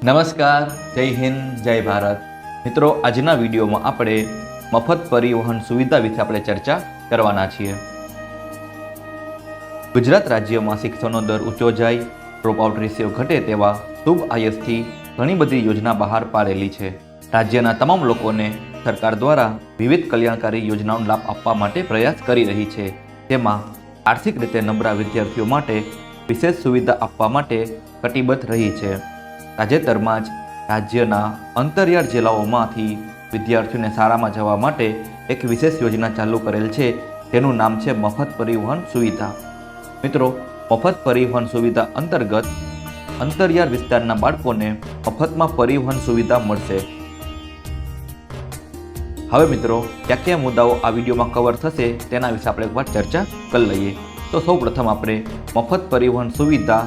નમસ્કાર, જય હિન્દ, જય ભારત. મિત્રો, આજના વિડીયોમાં આપણે મફત પરિવહન સુવિધા વિશે આપણે ચર્ચા કરવાના છીએ. ગુજરાત રાજ્યમાં શિક્ષણનો દર ઊંચો જાય ડ્રોપ આઉટ રેશિયો ઘટે તેવા શુભ આયસથી ઘણી બધી યોજના બહાર પાડેલી છે. રાજ્યના તમામ લોકોને સરકાર દ્વારા વિવિધ કલ્યાણકારી યોજનાઓનો લાભ આપવા માટે પ્રયાસ કરી રહી છે. તેમાં આર્થિક રીતે નબળા વિદ્યાર્થીઓ માટે વિશેષ સુવિધા આપવા માટે કટિબદ્ધ રહી છે. તાજેતરમાં જ રાજ્યના અંતરિયાળ જિલ્લાઓમાંથી વિદ્યાર્થીઓને શાળામાં જવા માટે એક વિશેષ યોજના ચાલુ કરેલ છે. તેનું નામ છે મફત પરિવહન સુવિધા. મિત્રો, મફત પરિવહન સુવિધા અંતર્ગત અંતરિયાળ વિસ્તારના બાળકોને મફતમાં પરિવહન સુવિધા મળશે. હવે મિત્રો, ક્યાં કયા મુદ્દાઓ આ વિડીયોમાં કવર થશે તેના વિશે આપણે એકવાર ચર્ચા કરી લઈએ. તો સૌ પ્રથમ આપણે મફત પરિવહન સુવિધા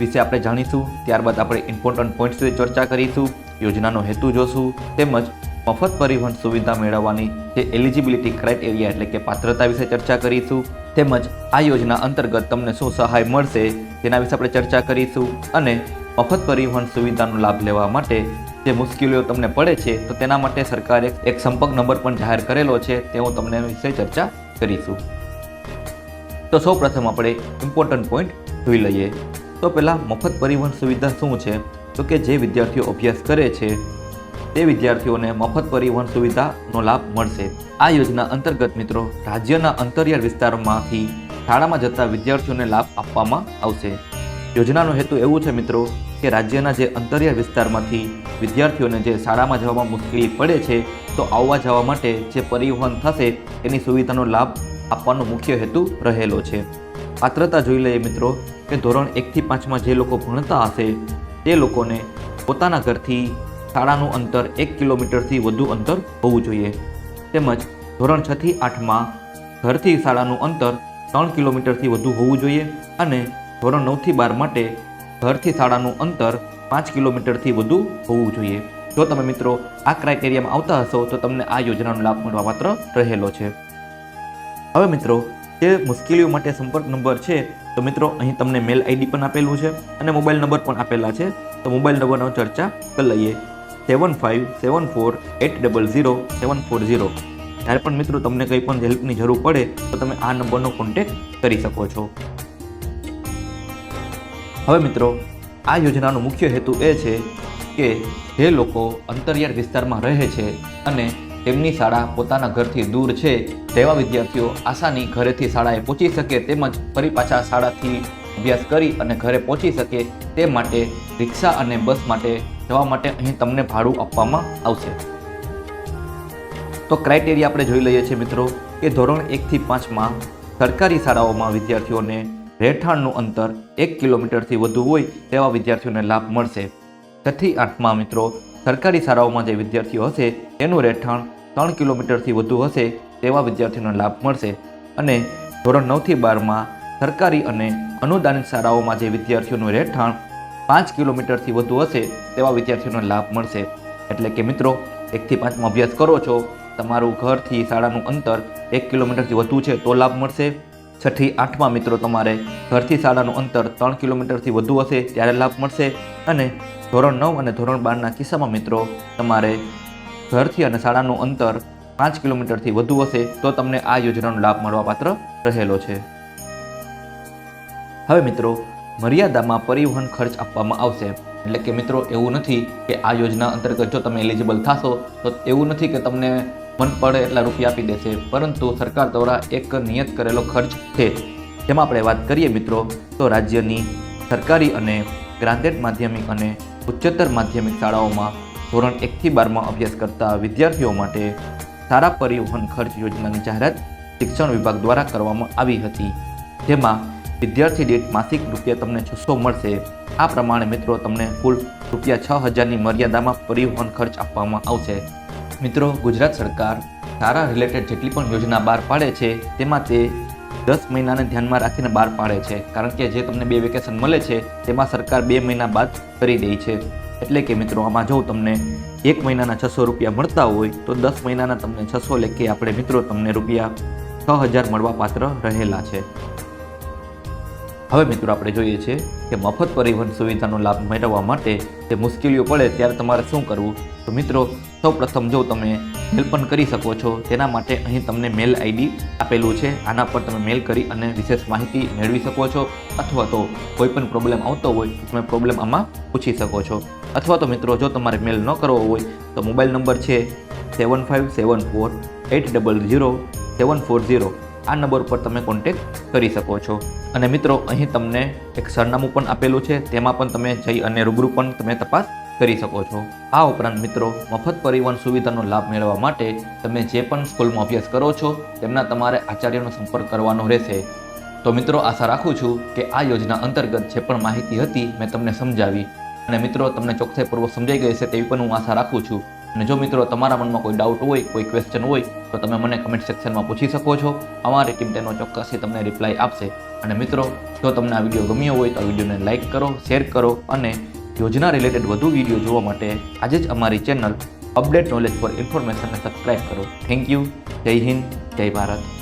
વિશે આપણે જાણીશું, ત્યારબાદ આપણે ઇમ્પોર્ટન્ટ પોઈન્ટ્સ વિશે ચર્ચા કરીશું, યોજનાનો હેતુ જોશું, તેમજ મફત પરિવહન સુવિધા મેળવવાની જે એલિજિબિલિટી ક્રાઇટેરિયા એટલે કે પાત્રતા વિશે ચર્ચા કરીશું, તેમજ આ યોજના અંતર્ગત તમને શું સહાય મળશે તેના વિશે આપણે ચર્ચા કરીશું, અને મફત પરિવહન સુવિધાનો લાભ લેવા માટે જે મુશ્કેલીઓ તમને પડે છે, તો તેના માટે સરકારે એક સંપર્ક નંબર પણ જાહેર કરેલો છે, તે તમને વિશે ચર્ચા કરીશું. તો સૌ પ્રથમ આપણે ઇમ્પોર્ટન્ટ પોઈન્ટ જોઈ લઈએ. તો પહેલાં મફત પરિવહન સુવિધા શું છે? તો કે જે વિદ્યાર્થીઓ અભ્યાસ કરે છે, તે વિદ્યાર્થીઓને મફત પરિવહન સુવિધાનો લાભ મળશે. આ યોજના અંતર્ગત મિત્રો, રાજ્યના અંતરિયાળ વિસ્તારમાંથી શાળામાં જતા વિદ્યાર્થીઓને લાભ આપવામાં આવશે. યોજનાનો હેતુ એવું છે મિત્રો, કે રાજ્યના જે અંતરિયાળ વિસ્તારમાંથી વિદ્યાર્થીઓને જે શાળામાં જવામાં મુશ્કેલી પડે છે, તો આવવા જવા માટે જે પરિવહન થશે, એની સુવિધાનો લાભ આપવાનો મુખ્ય હેતુ રહેલો છે. પાત્રતા જોઈ લઈએ મિત્રો કે ધોરણ એકથી પાંચમાં જે લોકો ભણતા હશે, તે લોકોને પોતાના ઘરથી શાળાનું અંતર એક કિલોમીટરથી વધુ અંતર હોવું જોઈએ. તેમજ ધોરણ છથી આઠમાં ઘરથી શાળાનું અંતર ત્રણ કિલોમીટરથી વધુ હોવું જોઈએ અને ધોરણ નવથી બાર માટે ઘરથી શાળાનું અંતર પાંચ કિલોમીટરથી વધુ હોવું જોઈએ. જો તમે મિત્રો આ ક્રાઇટેરિયામાં આવતા હશો તો તમને આ યોજનાનો લાભ મળવા પાત્ર રહેલો છે. હવે મિત્રો જે મુશ્કેલીઓ માટે સંપર્ક નંબર છે, તો મિત્રો, અહીં તમને મેલ આઈડી પણ આપેલું છે અને મોબાઈલ નંબર પણ આપેલા છે. તો મોબાઈલ નંબરનો ચર્ચા કરી લઈએ. Seven five seven four eight double zero seven four zero. જ્યારે પણ મિત્રો તમને કંઈ પણ હેલ્પની જરૂર પડે, તો તમે આ નંબરનો કોન્ટેક કરી શકો છો. હવે મિત્રો, આ યોજનાનો મુખ્ય હેતુ એ છે કે જે લોકો અંતરિયાળ વિસ્તારમાં રહે છે અને તેમની શાળા પોતાના ઘરથી દૂર છે તેવા વિદ્યાર્થીઓ આસાની ઘરેથી શાળાએ પહોંચી શકે તેમજ ફરી પાછા શાળાથી અભ્યાસ કરી અને ઘરે પહોંચી શકે તે માટે રિક્ષા અને બસ માટે જવા માટે અહીં તમને ભાડું આપવામાં આવશે. તો ક્રાઇટેરિયા આપણે જોઈ લઈએ છીએ મિત્રો કે ધોરણ એકથી પાંચમાં સરકારી શાળાઓમાં વિદ્યાર્થીઓને રહેઠાણનું અંતર એક કિલોમીટરથી વધુ હોય તેવા વિદ્યાર્થીઓને લાભ મળશે. છઠ્ઠી આઠમાં મિત્રો સરકારી શાળાઓમાં જે વિદ્યાર્થીઓ હશે તેનું રહેઠાણ ત્રણ કિલોમીટરથી વધુ હશે તેવા વિદ્યાર્થીઓને લાભ મળશે અને ધોરણ નવથી બારમાં સરકારી અને અનુદાનિત શાળાઓમાં જે વિદ્યાર્થીઓનું રહેઠાણ પાંચ કિલોમીટરથી વધુ હશે તેવા વિદ્યાર્થીઓને લાભ મળશે. એટલે કે મિત્રો, એકથી પાંચમાં અભ્યાસ કરો છો, તમારું ઘરથી શાળાનું અંતર એક કિલોમીટરથી વધુ છે તો લાભ મળશે. છઠ્ઠી, આઠમાં મિત્રો, તમારે ઘરથી શાળાનું અંતર ત્રણ કિલોમીટરથી વધુ હશે ત્યારે લાભ મળશે. અને ધોરણ નવ અને ધોરણ બારના કિસ્સામાં મિત્રો, તમારે ઘરથી અને શાળાનું અંતર પાંચ કિલોમીટરથી વધુ હશે, તો તમને આ યોજનાનો લાભ મળવાપાત્ર રહેલો છે. હવે મિત્રો, મર્યાદામાં પરિવહન ખર્ચ આપવામાં આવશે. એટલે કે મિત્રો, એવું નથી કે આ યોજના અંતર્ગત જો તમે એલિજિબલ થશો, તો એવું નથી કે તમને મન પડે એટલા રૂપિયા આપી દેશે. પરંતુ સરકાર દ્વારા એક નિયત કરેલો ખર્ચ છે. જેમાં આપણે વાત કરીએ મિત્રો, તો રાજ્યની સરકારી અને ગ્રાન્ટેડ માધ્યમિક અને ઉચ્ચતર માધ્યમિક શાળાઓમાં ધોરણ એકથી બારમાં અભ્યાસ કરતા વિદ્યાર્થીઓ માટે સારા પરિવહન ખર્ચ યોજનાની જાહેરાત શિક્ષણ વિભાગ દ્વારા કરવામાં આવી હતી. જેમાં વિદ્યાર્થી દીઠ માસિક રૂપિયા તમને છસો મળશે. આ પ્રમાણે મિત્રો તમને કુલ રૂપિયા છ હજારની મર્યાદામાં પરિવહન ખર્ચ આપવામાં આવશે. મિત્રો, ગુજરાત સરકાર સારા રિલેટેડ જેટલી પણ યોજના બહાર પાડે છે, તેમાં તે દસ મહિનાને ધ્યાનમાં રાખીને બહાર પાડે છે. કારણ કે જે તમને બે વેકેશન મળે છે, તેમાં સરકાર બે મહિના બાદ કરી દે છે. એટલે કે મિત્રો, આમાં જો તમને એક મહિનાના છસો રૂપિયા મળતા હોય, તો દસ મહિનાના તમને છસો લેખે આપણે મિત્રો તમને રૂપિયા છ હજાર મળવા પાત્ર રહેલા છે. હવે મિત્રો આપણે જોઈએ છીએ કે મફત પરિવહન સુવિધાનો લાભ મેળવવા માટે જે મુશ્કેલીઓ પડે ત્યારે તમારે શું કરવું? તો મિત્રો, સૌપ્રથમ જો તમે મેલ પણ કરી શકો છો, તેના માટે અહીં તમને મેલ આઈડી આપેલું છે. આના પર તમે મેલ કરી અને વિશેષ માહિતી મેળવી શકો છો. અથવા તો કોઈ પણ પ્રોબ્લેમ આવતો હોય, તો તમે પ્રોબ્લેમ આમાં પૂછી શકો છો. અથવા તો મિત્રો, જો તમારે મેલ ન કરવો હોય, તો મોબાઈલ નંબર છે seven five seven four eight double zero seven four zero આ નંબર પર તમે કોન્ટેક્ટ કરી શકો છો. અને મિત્રો, અહીં તમને એક સરનામું પણ આપેલું છે. તેમાં પણ તમે જઈ અને રૂબરૂ પણ તમે તપાસ કરી શકો છો. આ ઉપરાંત મિત્રો, મફત પરિવહન સુવિધાનો લાભ મેળવવા માટે તમે જે પણ સ્કૂલમાં અભ્યાસ કરો છો, તેમના તમારે આચાર્યનો સંપર્ક કરવાનો રહેશે. તો મિત્રો, આશા રાખું છું કે આ યોજના અંતર્ગત જે પણ માહિતી હતી, મેં તમને સમજાવી. અને મિત્રો, તમને ચોકસાઈપૂર્વક સમજાઈ ગઈ છે તેવી પણ હું આશા રાખું છું. અને જો મિત્રો તમારા મનમાં કોઈ ડાઉટ હોય, કોઈ ક્વેશ્ચન હોય, તો તમે મને કમેન્ટ સેક્શનમાં પૂછી શકો છો. અમારી ટીમ તેનો ચોક્કસથી તમને રિપ્લાય આપશે. અને મિત્રો, જો તમને આ વીડિયો ગમ્યો હોય, તો આ વિડીયોને લાઇક કરો શેર કરો અને યોજના રિલેટેડ વધુ વીડિયો જોવા માટે આજે જ અમારી ચેનલ અપડેટ નોલેજ ફોર ઇન્ફોર્મેશનને સબસ્ક્રાઇબ કરો. થેન્ક યુ જય હિન્દ, જય ભારત.